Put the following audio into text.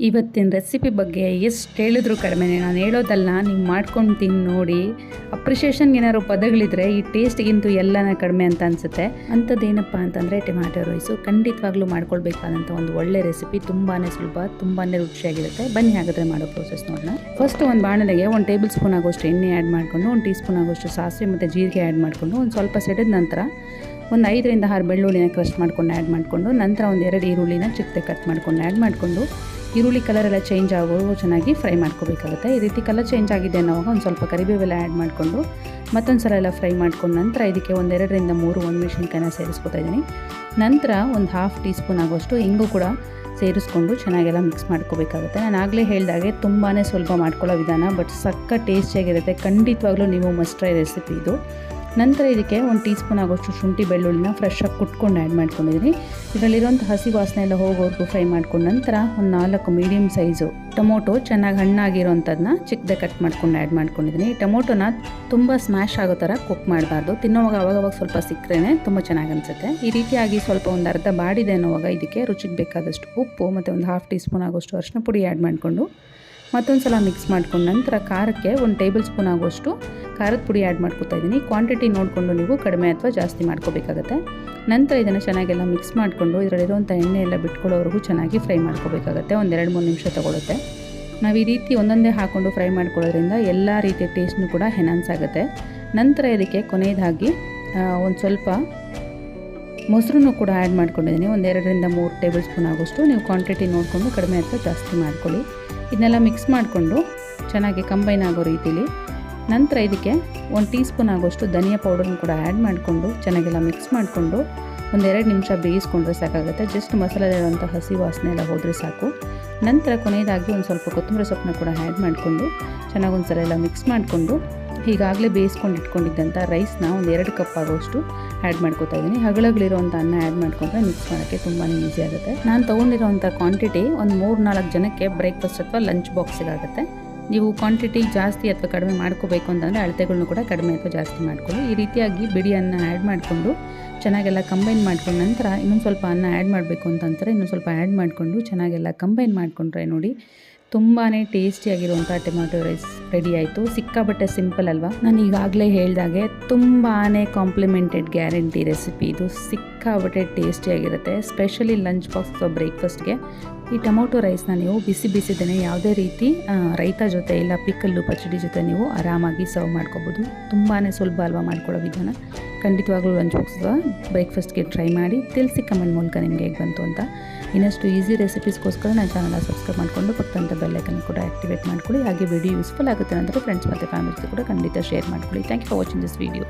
ಇವತ್ತಿನ ರೆಸಿಪಿ ಬಗ್ಗೆ ಎಷ್ಟು ಹೇಳಿದ್ರು ಕಡಿಮೆ. ನಾನು ಹೇಳೋದಲ್ಲ, ನೀವು ಮಾಡ್ಕೊಂಡು ತಿಂದು ನೋಡಿ. ಅಪ್ರಿಷಿಯೇಷನ್ಗೆ ಏನಾದ್ರು ಪದಗಳಿದ್ರೆ ಈ ಟೇಸ್ಟ್ಗಿಂತೂ ಎಲ್ಲನ ಕಡಿಮೆ ಅಂತ ಅನಿಸುತ್ತೆ. ಅಂಥದ್ದೇನಪ್ಪ ಅಂತಂದರೆ ಟೊಮ್ಯಾಟೊ ರೈಸು ಖಂಡಿತವಾಗ್ಲೂ ಮಾಡ್ಕೊಳ್ಬೇಕಾದಂಥ ಒಂದು ಒಳ್ಳೆ ರೆಸಿಪಿ ತುಂಬಾ ಸುಲಭ ತುಂಬಾ ರುಚಿಯಾಗಿರುತ್ತೆ. ಬನ್ನಿ ಹಾಗಾದರೆ ಮಾಡೋ ಪ್ರೋಸೆಸ್ ನೋಡೋಣ. ಫಸ್ಟ್ ಒಂದು ಬಾಣಲೆಗೆ ಒಂದು ಟೇಬಲ್ ಸ್ಪೂನ್ ಆಗೋಷ್ಟು ಎಣ್ಣೆ ಆ್ಯಡ್ ಮಾಡಿಕೊಂಡು, ಒಂದು ಟೀ ಸ್ಪೂನ್ ಆಗೋಷ್ಟು ಸಾಸಿವೆ ಮತ್ತು ಜೀರಿಗೆ ಆ್ಯಡ್ ಮಾಡಿಕೊಂಡು, ಒಂದು ಸ್ವಲ್ಪ ಸೆಡೆದ ನಂತರ ಒಂದು ಐದರಿಂದ ಆರು ಬೆಳ್ಳುಳ್ಳಿನ ಕ್ರಶ್ ಮಾಡ್ಕೊಂಡು ಆ್ಯಡ್ ಮಾಡಿಕೊಂಡು, ನಂತರ ಒಂದು ಎರಡು ಈರುಳ್ಳಿನ ಚಿಕ್ಕದೆ ಕಟ್ ಮಾಡ್ಕೊಂಡು ಆ್ಯಡ್ ಮಾಡಿಕೊಂಡು ಈರುಳ್ಳಿ ಕಲರ್ ಎಲ್ಲ ಚೇಂಜ್ ಆಗೋ ಚೆನ್ನಾಗಿ ಫ್ರೈ ಮಾಡ್ಕೋಬೇಕಾಗುತ್ತೆ. ಈ ರೀತಿ ಕಲರ್ ಚೇಂಜ್ ಆಗಿದೆ ಅನ್ನೋವಾಗ ಒಂದು ಸ್ವಲ್ಪ ಕರಿಬೇವೆಲ್ಲ ಆ್ಯಡ್ ಮಾಡಿಕೊಂಡು ಮತ್ತೊಂದು ಸಲ ಎಲ್ಲ ಫ್ರೈ ಮಾಡ್ಕೊಂಡು ನಂತರ ಇದಕ್ಕೆ ಒಂದೆರಡರಿಂದ ಮೂರು ಒಣಮೆಣಸಿನ್ಕಾಯಿನ ಸೇರಿಸ್ಕೊತಾ ಇದ್ದೀನಿ. ನಂತರ ಒಂದು ಹಾಫ್ ಟೀ ಸ್ಪೂನ್ ಆಗೋಷ್ಟು ಹಿಂಗೂ ಕೂಡ ಸೇರಿಸ್ಕೊಂಡು ಚೆನ್ನಾಗೆಲ್ಲ ಮಿಕ್ಸ್ ಮಾಡ್ಕೋಬೇಕಾಗುತ್ತೆ. ನಾನು ಆಗಲೇ ಹೇಳಿದಾಗೆ ತುಂಬಾ ಸುಲಭ ಮಾಡ್ಕೊಳ್ಳೋ ವಿಧಾನ ಬಟ್ ಸಕ್ಕ ಟೇಸ್ಟಿಯಾಗಿರುತ್ತೆ ಖಂಡಿತವಾಗ್ಲೂ ನೀವು ಮಸ್ಟ್ ಟ್ರೈ ರೆಸಿಪಿ ಇದು. ನಂತರ ಇದಕ್ಕೆ ಒಂದು ಟೀ ಸ್ಪೂನ್ ಆಗೋಷ್ಟು ಶುಂಠಿ ಬೆಳ್ಳುಳ್ಳಿನ ಫ್ರೆಶ್ಶಾಗಿ ಕುಟ್ಕೊಂಡು ಆ್ಯಡ್ ಮಾಡ್ಕೊಂಡಿದ್ದೀನಿ. ಇದರಲ್ಲಿರೋಂಥ ಹಸಿ ವಾಸನೆ ಎಲ್ಲ ಹೋಗೋವರೆಗೂ ಫ್ರೈ ಮಾಡ್ಕೊಂಡು ನಂತರ ಒಂದು ನಾಲ್ಕು ಮೀಡಿಯಮ್ ಸೈಜು ಟೊಮೊಟೊ ಚೆನ್ನಾಗಿ ಹಣ್ಣಾಗಿರೋಂಥದ್ದನ್ನ ಚಿಕ್ಕದೆ ಕಟ್ ಮಾಡ್ಕೊಂಡು ಆ್ಯಡ್ ಮಾಡ್ಕೊಂಡಿದ್ದೀನಿ. ಟೊಮೊಟೊನ ತುಂಬ ಸ್ಮ್ಯಾಶ್ ಆಗೋ ಥರ ಕುಕ್ ಮಾಡಬಾರ್ದು. ತಿನ್ನೋವಾಗ ಅವಾಗವಾಗ ಸ್ವಲ್ಪ ಸಿಕ್ಕರೆ ತುಂಬ ಚೆನ್ನಾಗಿ ಅನಿಸುತ್ತೆ. ಈ ರೀತಿಯಾಗಿ ಸ್ವಲ್ಪ ಒಂದು ಅರ್ಧ ಬಾಡಿದೆ ಅನ್ನೋವಾಗ ಇದಕ್ಕೆ ರುಚಿಗೆ ಬೇಕಾದಷ್ಟು ಉಪ್ಪು ಮತ್ತು ಒಂದು ಹಾಫ್ ಟೀ ಸ್ಪೂನ್ ಆಗೋಷ್ಟು ಅರಿಶಿನ ಪುಡಿ ಆ್ಯಡ್ ಮಾಡಿಕೊಂಡು ಮತ್ತೊಂದು ಸಲ ಮಿಕ್ಸ್ ಮಾಡ್ಕೊಂಡು ನಂತರ ಖಾರಕ್ಕೆ ಒಂದು ಟೇಬಲ್ ಸ್ಪೂನ್ ಆಗೋಷ್ಟು ಖಾರದ ಪುಡಿ ಆ್ಯಡ್ ಮಾಡ್ಕೊತಾ ಇದ್ದೀನಿ. ಕ್ವಾಂಟಿಟಿ ನೋಡಿಕೊಂಡು ನೀವು ಕಡಿಮೆ ಅಥವಾ ಜಾಸ್ತಿ ಮಾಡ್ಕೋಬೇಕಾಗತ್ತೆ. ನಂತರ ಇದನ್ನು ಚೆನ್ನಾಗೆಲ್ಲ ಮಿಕ್ಸ್ ಮಾಡಿಕೊಂಡು ಇದರಲ್ಲಿರುವಂಥ ಎಣ್ಣೆ ಎಲ್ಲ ಬಿಟ್ಕೊಳ್ಳೋವರೆಗೂ ಚೆನ್ನಾಗಿ ಫ್ರೈ ಮಾಡ್ಕೋಬೇಕಾಗತ್ತೆ. ಒಂದೆರಡು ಮೂರು ನಿಮಿಷ ತೊಗೊಳುತ್ತೆ. ನಾವು ಈ ರೀತಿ ಒಂದೊಂದೇ ಹಾಕ್ಕೊಂಡು ಫ್ರೈ ಮಾಡ್ಕೊಳ್ಳೋದ್ರಿಂದ ಎಲ್ಲ ರೀತಿಯ ಟೇಸ್ಟ್ನು ಕೂಡ ಹೆನಾನ್ಸ್ ಆಗುತ್ತೆ. ನಂತರ ಇದಕ್ಕೆ ಕೊನೆಯದಾಗಿ ಒಂದು ಸ್ವಲ್ಪ ಮೊಸರನ್ನು ಕೂಡ ಆ್ಯಡ್ ಮಾಡ್ಕೊಂಡಿದ್ದೀನಿ. ಒಂದೆರಡರಿಂದ ಮೂರು ಟೇಬಲ್ ಸ್ಪೂನ್ ಆಗೋಷ್ಟು ನೀವು ಕ್ವಾಂಟಿಟಿ ನೋಡಿಕೊಂಡು ಕಡಿಮೆ ಅಥವಾ ಜಾಸ್ತಿ ಮಾಡ್ಕೊಳ್ಳಿ. ಇದನ್ನೆಲ್ಲ ಮಿಕ್ಸ್ ಮಾಡಿಕೊಂಡು ಚೆನ್ನಾಗಿ ಕಂಬೈನ್ ಆಗೋ ರೀತಿಲಿ. ನಂತರ ಇದಕ್ಕೆ ಒಂದು ಟೀ ಸ್ಪೂನ್ ಆಗೋಷ್ಟು ಧನಿಯಾ ಪೌಡರ್ನ ಕೂಡ ಆ್ಯಡ್ ಮಾಡಿಕೊಂಡು ಚೆನ್ನಾಗೆಲ್ಲ ಮಿಕ್ಸ್ ಮಾಡಿಕೊಂಡು ಒಂದೆರಡು ನಿಮಿಷ ಬೇಯಿಸ್ಕೊಂಡ್ರೆ ಸಾಕಾಗುತ್ತೆ. ಜಸ್ಟ್ ಮಸಾಲೆಲಿರುವಂಥ ಹಸಿ ವಾಸನೆ ಎಲ್ಲ ಹೋದರೆ ಸಾಕು. ನಂತರ ಕೊನೆಯದಾಗಿ ಒಂದು ಸ್ವಲ್ಪ ಕೊತ್ತಂಬರಿ ಸೊಪ್ಪನ್ನ ಕೂಡ ಆ್ಯಡ್ ಮಾಡಿಕೊಂಡು ಚೆನ್ನಾಗಿ ಒಂದು ಸಲ ಎಲ್ಲ ಮಿಕ್ಸ್ ಮಾಡಿಕೊಂಡು ಈಗಾಗಲೇ ಬೇಯಿಸ್ಕೊಂಡು ಇಟ್ಕೊಂಡಿದ್ದಂಥ ರೈಸ್ನ ಒಂದು ಎರಡು ಕಪ್ ಆಗೋಷ್ಟು ಆ್ಯಡ್ ಮಾಡ್ಕೊತಾ ಇದ್ದೀನಿ. ಹಗಳಗಳಿರೋವಂಥ ಅನ್ನ ಆ್ಯಡ್ ಮಾಡ್ಕೊಂಡ್ರೆ ಮಿಕ್ಸ್ ಮಾಡೋಕ್ಕೆ ತುಂಬಾ ಈಸಿ ಆಗುತ್ತೆ. ನಾನು ತೊಗೊಂಡಿರೋವಂಥ ಕ್ವಾಂಟಿಟಿ ಒಂದು ಮೂರು ನಾಲ್ಕು ಜನಕ್ಕೆ ಬ್ರೇಕ್ಫಾಸ್ಟ್ ಅಥವಾ ಲಂಚ್ ಬಾಕ್ಸಿಗಾಗುತ್ತೆ ನೀವು ಕ್ವಾಂಟಿಟಿ ಜಾಸ್ತಿ ಅಥವಾ ಕಡಿಮೆ ಮಾಡ್ಕೋಬೇಕು ಅಂತಂದರೆ ಅಳತೆಗಳನ್ನೂ ಕೂಡ ಕಡಿಮೆ ಅಥವಾ ಜಾಸ್ತಿ ಮಾಡ್ಕೊಳ್ಳಿ. ಈ ರೀತಿಯಾಗಿ ಬಿಡಿ ಅನ್ನ ಆ್ಯಡ್ ಮಾಡಿಕೊಂಡು ಚೆನ್ನಾಗೆಲ್ಲ ಕಂಬೈನ್ ಮಾಡ್ಕೊಂಡ ನಂತರ ಇನ್ನೊಂದು ಸ್ವಲ್ಪ ಅನ್ನ ಆ್ಯಡ್ ಮಾಡಬೇಕು ಅಂತಂತಾರೆ ಇನ್ನೊಂದು ಸ್ವಲ್ಪ ಆ್ಯಡ್ ಮಾಡಿಕೊಂಡು ಚೆನ್ನಾಗೆಲ್ಲ ಕಂಬೈನ್ ಮಾಡಿಕೊಂಡ್ರೆ ನೋಡಿ ತುಂಬಾ ಟೇಸ್ಟಿಯಾಗಿರುವಂಥ ಟೊಮ್ಯಾಟೊ ರೈಸ್ ರೆಡಿ ಆಯಿತು. ಸಿಕ್ಕಾಬಟ್ಟೆ ಸಿಂಪಲ್ ಅಲ್ವಾ? ನಾನು ಈಗಾಗಲೇ ಹೇಳಿದಾಗೆ ತುಂಬಾ ಕಾಂಪ್ಲಿಮೆಂಟೆಡ್ ಗ್ಯಾರಂಟಿ ರೆಸಿಪಿ ಇದು. ಸಿಕ್ಕಾಬಟ್ಟೆ ಟೇಸ್ಟಿಯಾಗಿರುತ್ತೆ ಸ್ಪೆಷಲಿ ಲಂಚ್ ಬಾಕ್ಸ್ ಬ್ರೇಕ್ಫಾಸ್ಟ್ಗೆ ಈ ಟೊಮೊಟೊ ರೈಸ್ನ ನೀವು ಬಿಸಿ ಬಿಸಿದೇನೆ ಯಾವುದೇ ರೀತಿ ರೈತ ಜೊತೆ ಇಲ್ಲ ಪಿಕ್ಕಲ್ಲು ಪಚಡಿ ಜೊತೆ ನೀವು ಆರಾಮಾಗಿ ಸರ್ವ್ ಮಾಡ್ಕೋಬೋದು. ತುಂಬಾ ಸುಲಭ ಅಲ್ವಾ ಮಾಡ್ಕೊಳ್ಳೋ ವಿಧಾನ? ಖಂಡಿತವಾಗ್ಲೂ ಲಂಚ್ ಬಾಕ್ಸ್ದ ಬ್ರೇಕ್ಫಾಸ್ಟ್ಗೆ ಟ್ರೈ ಮಾಡಿ, ತಿಳಿಸಿ ಕಮೆಂಟ್ ಮೂಲಕ ನಿಮಗೆ ಹೇಗೆ ಬಂತು ಅಂತ. ಇನ್ನಷ್ಟು ಈಸಿ ರೆಸಿಪೀಸ್ಗೋಸ್ಕರ ನನ್ನ ಚಾನಲ್ನ ಸಬ್ಸ್ಕ್ರೈಬ್ ಮಾಡಿಕೊಂಡು ಪಕ್ಕದಂಥ ಬೆಲ್ಲೈಕನ್ ಕೂಡ ಆಕ್ಟಿವೇಟ್ ಮಾಡ್ಕೊಳ್ಳಿ. ಹಾಗೆ ವಿಡಿಯೋ ಯೂಸ್ಫುಲ್ ಆಗುತ್ತೆ ಅಂದರೆ ಫ್ರೆಂಡ್ಸ್ ಮತ್ತು ಫ್ಯಾಮಿಲಿಸ್ ಕೂಡ ಖಂಡಿತ ಶೇರ್ ಮಾಡ್ಕೊಳ್ಳಿ. Thank you for watching this video